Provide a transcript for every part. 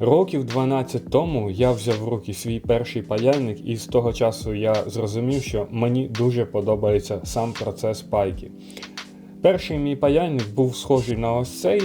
Років 12 тому я взяв в руки свій перший паяльник, і з того часу я зрозумів, що мені дуже подобається сам процес пайки. Перший мій паяльник був схожий на ось цей.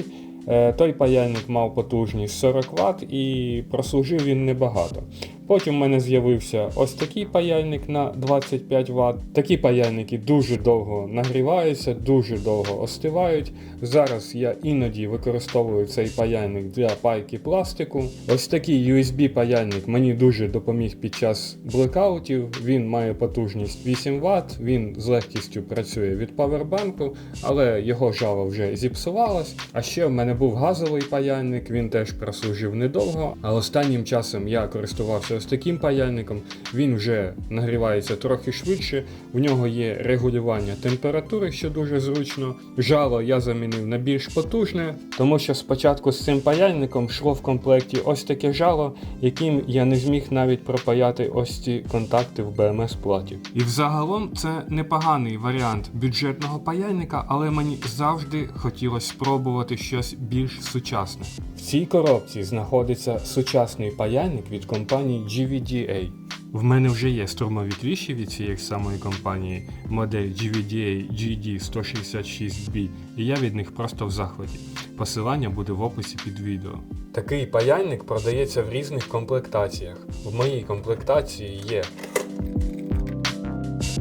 Е, Той паяльник мав потужність 40 Вт і прослужив він небагато. Потім в мене з'явився ось такий паяльник на 25 Вт. Такі паяльники дуже довго нагріваються, дуже довго остивають. Зараз я іноді використовую цей паяльник для пайки пластику. Ось такий USB паяльник мені дуже допоміг під час блекаутів. Він має потужність 8 Вт, він з легкістю працює від павербанку, але його жало вже зіпсувалось. А ще в мене був газовий паяльник, він теж прослужив недовго. А останнім часом я користувався ось таким паяльником. Він вже нагрівається трохи швидше. В нього є регулювання температури, що дуже зручно. Жало я замінив на більш потужне, тому що спочатку з цим паяльником йшло в комплекті ось таке жало, яким я не зміг навіть пропаяти ось ці контакти в BMS платі. І взагалом це непоганий варіант бюджетного паяльника, але мені завжди хотілося спробувати щось більш сучасне. В цій коробці знаходиться сучасний паяльник від компанії GVDA. В мене вже є штурмові кліші від цієї самої компанії, модель GVDA GD166B, і я від них просто в захваті. Посилання буде в описі під відео. Такий паяльник продається в різних комплектаціях. В моїй комплектації є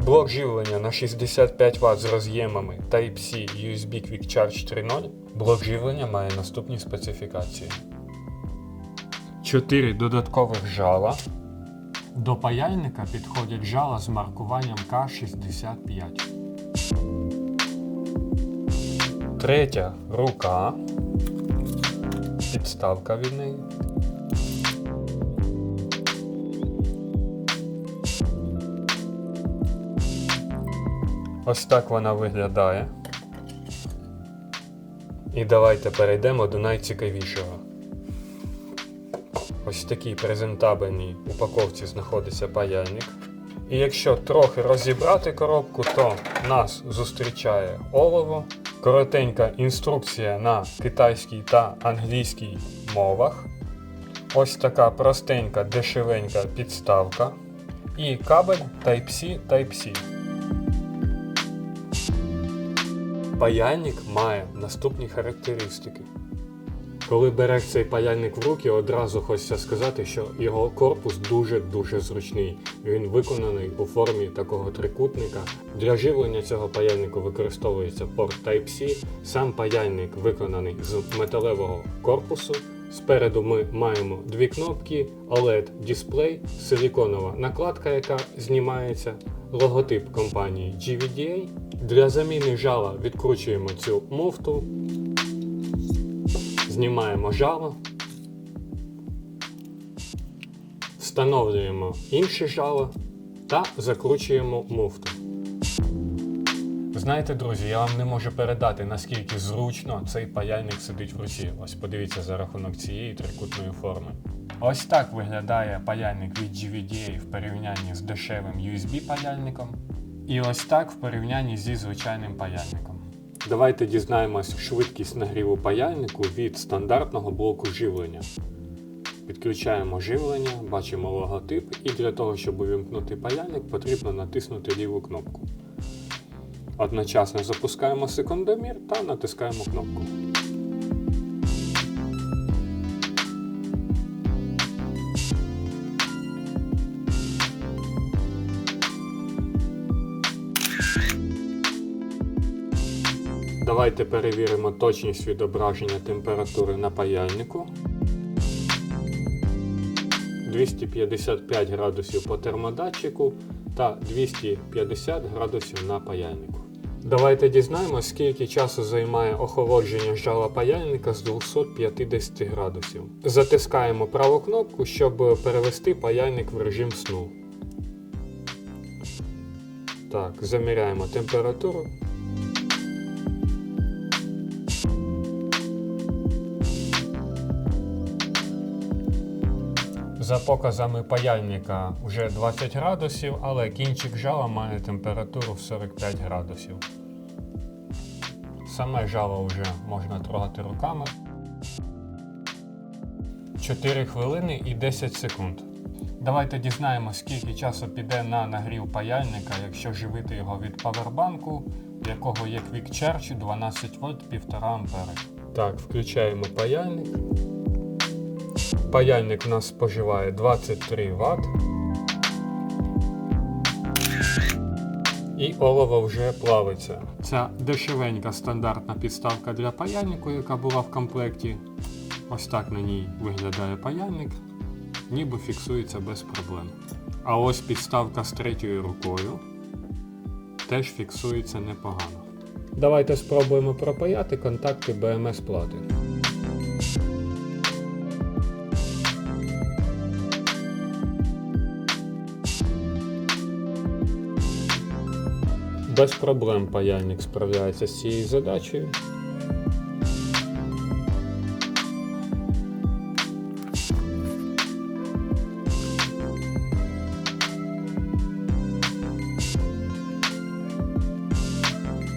блок живлення на 65 Вт з роз'ємами Type-C USB Quick Charge 3.0. Блок живлення має наступні специфікації. 4 додаткових жала. До паяльника підходять жала з маркуванням К65. Третя рука. Підставка від неї. Ось так вона виглядає. І давайте перейдемо до найцікавішого. Ось в такій презентабельній упаковці знаходиться паяльник. І якщо трохи розібрати коробку, то нас зустрічає олово, коротенька інструкція на китайській та англійській мовах. Ось така простенька дешевенька підставка. І кабель Type-C Type-C. Паяльник має наступні характеристики. Коли береш цей паяльник в руки, одразу хочеться сказати, що його корпус дуже-дуже зручний. Він виконаний у формі такого трикутника. Для живлення цього паяльнику використовується порт Type-C. Сам паяльник виконаний з металевого корпусу. Спереду ми маємо дві кнопки, OLED дисплей, силіконова накладка, яка знімається, логотип компанії GVDA. Для заміни жала відкручуємо цю муфту. Знімаємо жало, встановлюємо інше жало та закручуємо муфту. Знаєте, друзі, я вам не можу передати, наскільки зручно цей паяльник сидить в руці. Ось подивіться за рахунок цієї трикутної форми. Ось так виглядає паяльник від GVDA в порівнянні з дешевим USB паяльником. І ось так в порівнянні зі звичайним паяльником. Давайте дізнаємось швидкість нагріву паяльнику від стандартного блоку живлення. Підключаємо живлення, бачимо логотип, і для того, щоб увімкнути паяльник, потрібно натиснути ліву кнопку. Одночасно запускаємо секундомір та натискаємо кнопку. Давайте перевіримо точність відображення температури на паяльнику. 255 градусів по термодатчику та 250 градусів на паяльнику. Давайте дізнаємося, скільки часу займає охолодження жала паяльника з 250 градусів. Затискаємо праву кнопку, щоб перевести паяльник в режим сну. Так, заміряємо температуру. За показами паяльника вже 20 градусів, але кінчик жала має температуру в 45 градусів. Саме жало вже можна трогати руками. 4 хвилини і 10 секунд. Давайте дізнаємося, скільки часу піде на нагрів паяльника, якщо живити його від павербанку, в якого є Quick Charge 12 вольт 1,5 ампери. Так, включаємо паяльник. Паяльник у нас споживає 23 Вт. І олово вже плавиться. Ця дешевенька стандартна підставка для паяльнику, яка була в комплекті. Ось так на ній виглядає паяльник, ніби фіксується без проблем. А ось підставка з третьою рукою теж фіксується непогано. Давайте спробуємо пропаяти контакти БМС плати. Без проблем паяльник справляється з цією задачею.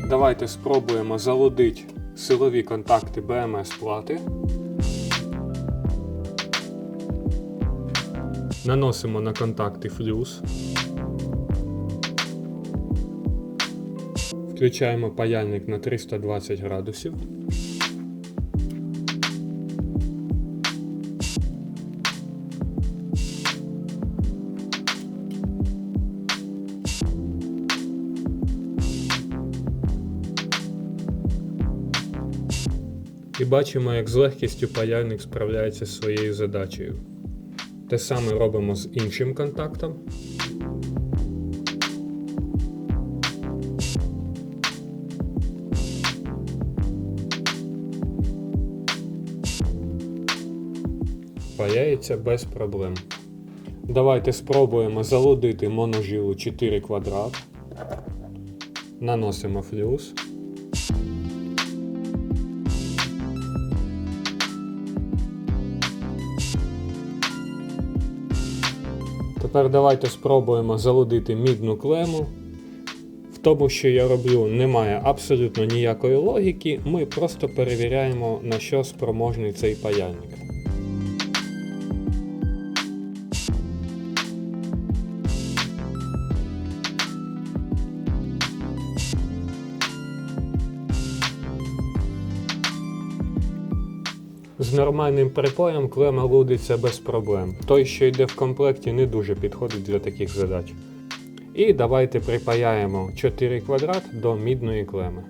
Давайте спробуємо залудити силові контакти БМС плати. Наносимо на контакти флюс. Включаємо паяльник на 320 градусів. І бачимо, як з легкістю паяльник справляється з своєю задачею. Те саме робимо з іншим контактом. Паяється без проблем. Давайте спробуємо залудити моножилу 4 квадрат. Наносимо флюс. Тепер давайте спробуємо залудити мідну клему. В тому, що я роблю, немає абсолютно ніякої логіки. Ми просто перевіряємо, на що спроможний цей паяльник. З нормальним припоєм клема лудиться без проблем. Той, що йде в комплекті, не дуже підходить для таких задач. І давайте припаяємо 4 квадрат до мідної клеми.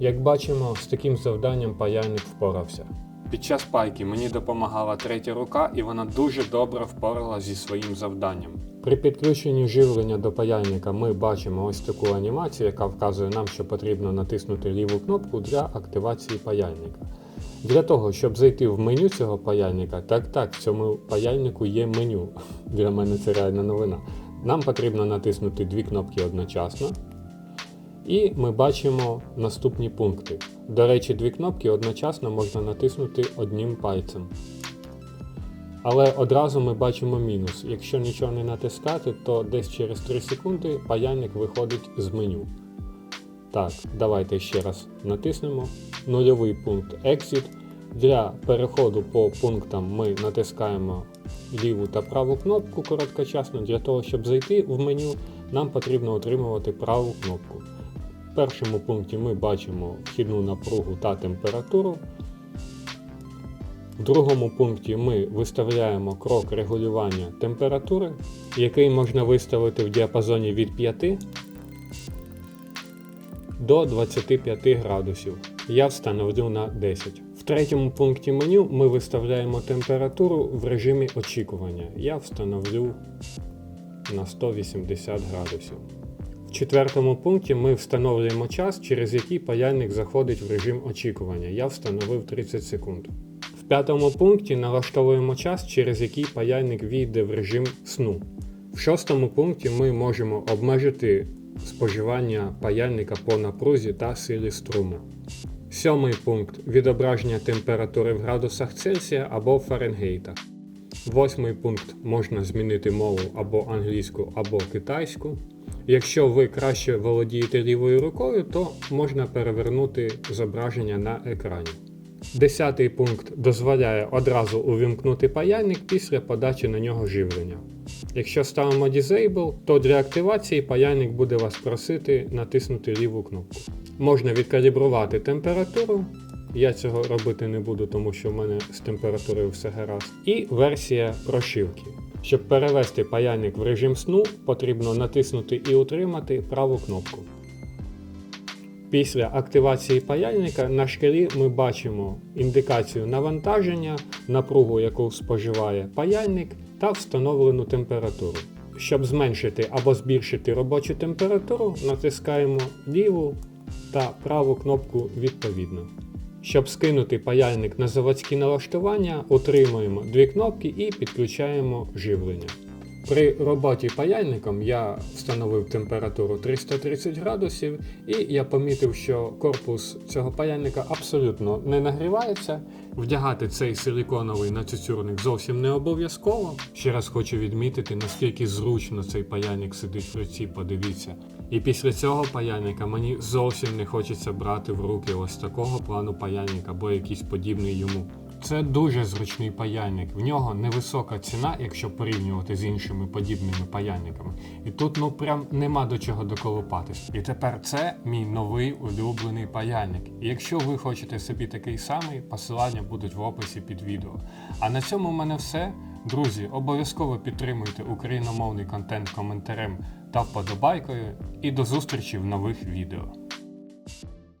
Як бачимо, з таким завданням паяльник впорався. Під час пайки мені допомагала третя рука, і вона дуже добре впорала зі своїм завданням. При підключенні живлення до паяльника ми бачимо ось таку анімацію, яка вказує нам, що потрібно натиснути ліву кнопку для активації паяльника. Для того, щоб зайти в меню цього паяльника, так так, в цьому паяльнику є меню. Для мене це реальна новина. Нам потрібно натиснути дві кнопки одночасно. І ми бачимо наступні пункти. До речі, дві кнопки одночасно можна натиснути одним пальцем. Але одразу ми бачимо мінус. Якщо нічого не натискати, то десь через 3 секунди паяльник виходить з меню. Так, давайте ще раз натиснемо. Нульовий пункт Exit. Для переходу по пунктам ми натискаємо ліву та праву кнопку короткочасно. Для того, щоб зайти в меню, нам потрібно отримувати праву кнопку. В першому пункті ми бачимо вхідну напругу та температуру. В другому пункті ми виставляємо крок регулювання температури, який можна виставити в діапазоні від 5 до 25 градусів. Я встановлю на 10. В третьому пункті меню ми виставляємо температуру в режимі очікування. Я встановлю на 180 градусів. Четвертому пункті ми встановлюємо час, через який паяльник заходить в режим очікування. Я встановив 30 секунд. В п'ятому пункті налаштовуємо час, через який паяльник війде в режим сну. В шостому пункті ми можемо обмежити споживання паяльника по напрузі та силі струму. Сьомий пункт відображення температури в градусах Цельсія або Фаренгейта. Восьмий пункт можна змінити мову або англійську, або китайську. Якщо ви краще володієте лівою рукою, то можна перевернути зображення на екрані. Десятий пункт дозволяє одразу увімкнути паяльник після подачі на нього живлення. Якщо ставимо Disable, то для активації паяльник буде вас просити натиснути ліву кнопку. Можна відкалібрувати температуру. Я цього робити не буду, тому що в мене з температурою все гаразд. І версія прошивки. Щоб перевести паяльник в режим сну, потрібно натиснути і утримати праву кнопку. Після активації паяльника на шкалі ми бачимо індикацію навантаження, напругу, яку споживає паяльник, та встановлену температуру. Щоб зменшити або збільшити робочу температуру, натискаємо ліву та праву кнопку відповідно. Щоб скинути паяльник на заводські налаштування, утримуємо дві кнопки і підключаємо живлення. При роботі паяльником я встановив температуру 330 градусів, і я помітив, що корпус цього паяльника абсолютно не нагрівається. Вдягати цей силіконовий нацюцюрник зовсім не обов'язково. Ще раз хочу відмітити, наскільки зручно цей паяльник сидить в руці, подивіться. І після цього паяльника мені зовсім не хочеться брати в руки ось такого плану паяльника або якийсь подібний йому. Це дуже зручний паяльник. В нього невисока ціна, якщо порівнювати з іншими подібними паяльниками. І тут ну прям нема до чого доколупатись. І тепер це мій новий улюблений паяльник. І якщо ви хочете собі такий самий, посилання будуть в описі під відео. А на цьому в мене все. Друзі, обов'язково підтримуйте україномовний контент коментарем та вподобайкою. І до зустрічі в нових відео.